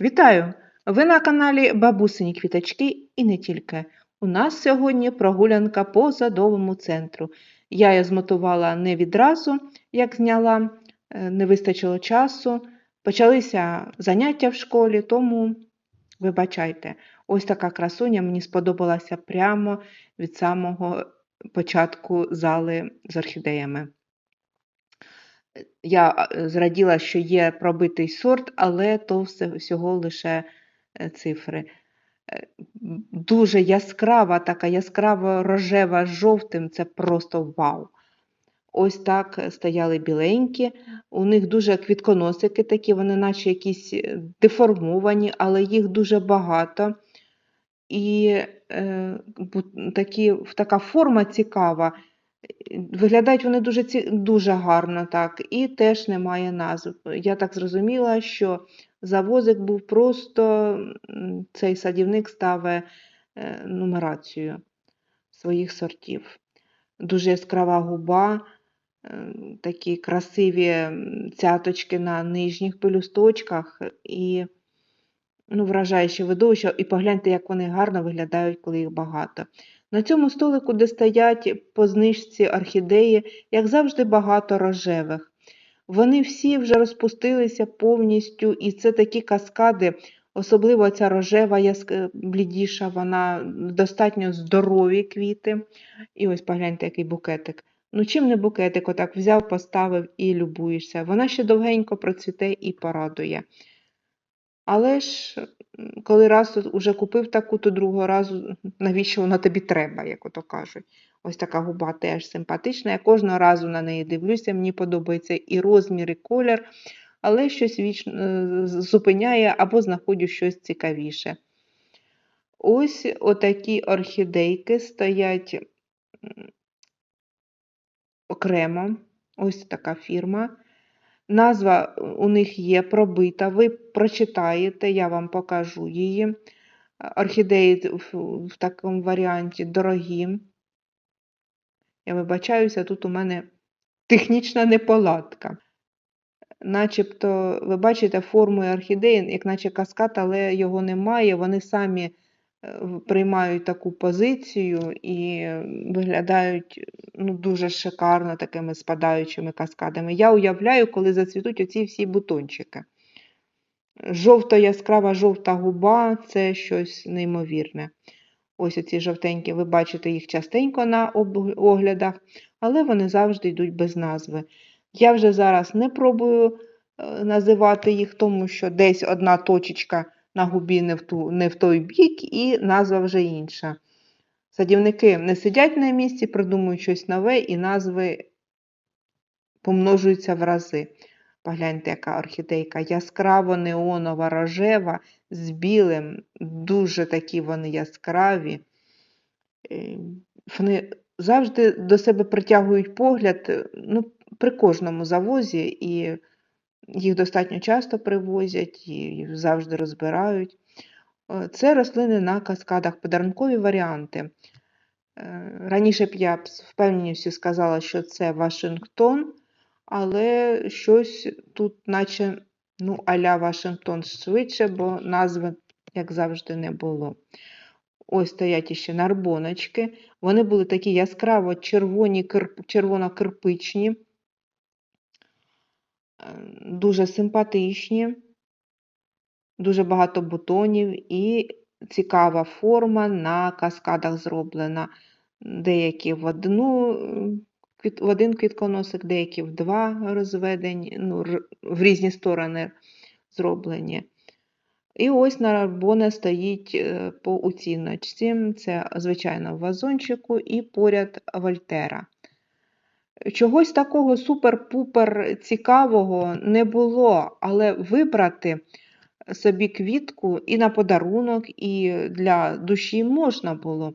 Вітаю! Ви на каналі Бабусині Квіточки і не тільки. У нас сьогодні прогулянка по садовому центру. Я її змотувала не відразу, як зняла, е, не вистачило часу. Почалися заняття в школі, тому вибачайте. Ось така красуня мені сподобалася прямо від самого початку зали з орхідеями. Я е, зраділа, що є пробитий сорт, але то всього лише е, цифри. Е, Дуже яскрава, така яскраво рожева з жовтим, це просто вау. Ось так стояли біленькі. У них дуже квітконосики такі, вони наче якісь деформовані, але їх дуже багато. І е, такі, така форма цікава. Виглядають вони дуже, дуже гарно, так, і теж немає назв. Я так зрозуміла, що завозик був просто цей садівник ставить е, нумерацію своїх сортів. Дуже яскрава губа, е, такі красиві цяточки на нижніх пелюсточках і ну, вражаюче видовище. І погляньте, як вони гарно виглядають, коли їх багато. На цьому столику, де стоять по знижці орхідеї, як завжди, багато рожевих. Вони всі вже розпустилися повністю, і це такі каскади, особливо ця рожева, блідіша, вона достатньо здорові квіти. І ось погляньте, який букетик. Ну, чим не букетик, отак взяв, поставив і любуєшся. Вона ще довгенько процвіте і порадує. Але ж, коли раз уже купив таку, то другого разу навіщо вона тобі треба, як ото кажуть. Ось така губа теж симпатична. Я кожного разу на неї дивлюся, мені подобається і розмір, і колір, але щось вічно е, зупиняє або знаходжу щось цікавіше. Ось отакі орхідейки стоять окремо. Ось така фірма. Назва у них є пробита. Ви прочитаєте, я вам покажу її. Орхідеї в, такому варіанті дорогі. Я вибачаюся, тут у мене технічна неполадка. Начебто, ви бачите форму орхідеї, як наче каскад, але його немає. Вони самі приймають таку позицію і виглядають ну, дуже шикарно такими спадаючими каскадами. Я уявляю, коли зацвітуть оці всі бутончики. Жовта яскрава жовта губа це щось неймовірне. Ось оці жовтенькі, ви бачите їх частенько на оглядах, але вони завжди йдуть без назви. Я вже зараз не пробую е, називати їх, тому що десь одна точечка на губі не в, ту, не в той бік, і назва вже інша. Садівники не сидять на місці, придумують щось нове, і назви помножуються в рази. Погляньте, яка орхідейка яскраво неонова рожева з білим, дуже такі вони яскраві. Е, Вони завжди до себе притягують погляд ну, при кожному завозі, і їх достатньо часто привозять і завжди розбирають. Е, Це рослини на каскадах, подарункові варіанти. Е, Раніше б я з впевненістю сказала, що це Вашингтон, але щось тут, наче ну, а-ля Вашингтон швидше, бо назви, як завжди, не було. Ось стоять іще нарбоночки. Вони були такі яскраво червоно-кирпичні, дуже симпатичні, дуже багато бутонів і цікава форма на каскадах зроблена. Деякі в одну в один квітконосик, деякі в два розведені, ну, в різні сторони зроблені. І ось нарбона стоїть е, по оціночці. Це, звичайно, в вазончику і поряд Вольтера. Чогось такого супер-пупер цікавого не було, але вибрати собі квітку і на подарунок, і для душі можна було.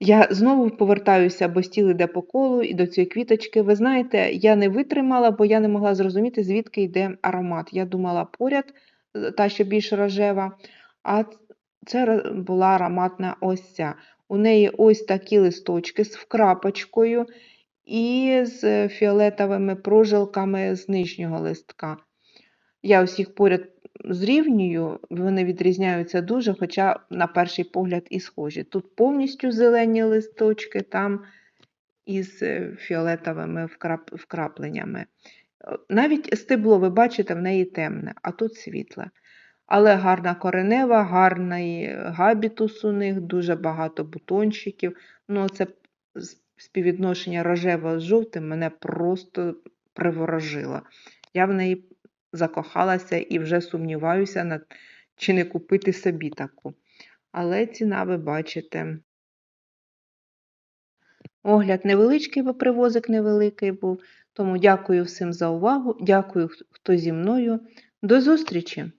Я знову повертаюся, бо стіл іде по колу і до цієї квіточки. Ви знаєте, я не витримала, бо я не могла зрозуміти, звідки йде аромат. Я думала поряд, е, та що більш рожева, а це була ароматна ось ця. У неї ось такі листочки з вкрапочкою і з фіолетовими прожилками з нижнього листка. Я ось поряд зрівнюю, вони відрізняються дуже, хоча на перший погляд і схожі. Тут повністю зелені листочки, там із е, фіолетовими вкрап- вкрапленнями. Навіть стебло, ви бачите, в неї темне, а тут світле. Але гарна коренева, гарний габітус у них, дуже багато бутончиків. Ну, це співвідношення рожевого з жовтим мене просто приворожило. Я в неї закохалася і вже сумніваюся, над, чи не купити собі таку. Але ціна, ви бачите. Огляд невеличкий, бо привозик невеликий був. Тому дякую всім за увагу. Дякую, хто зі мною. До зустрічі!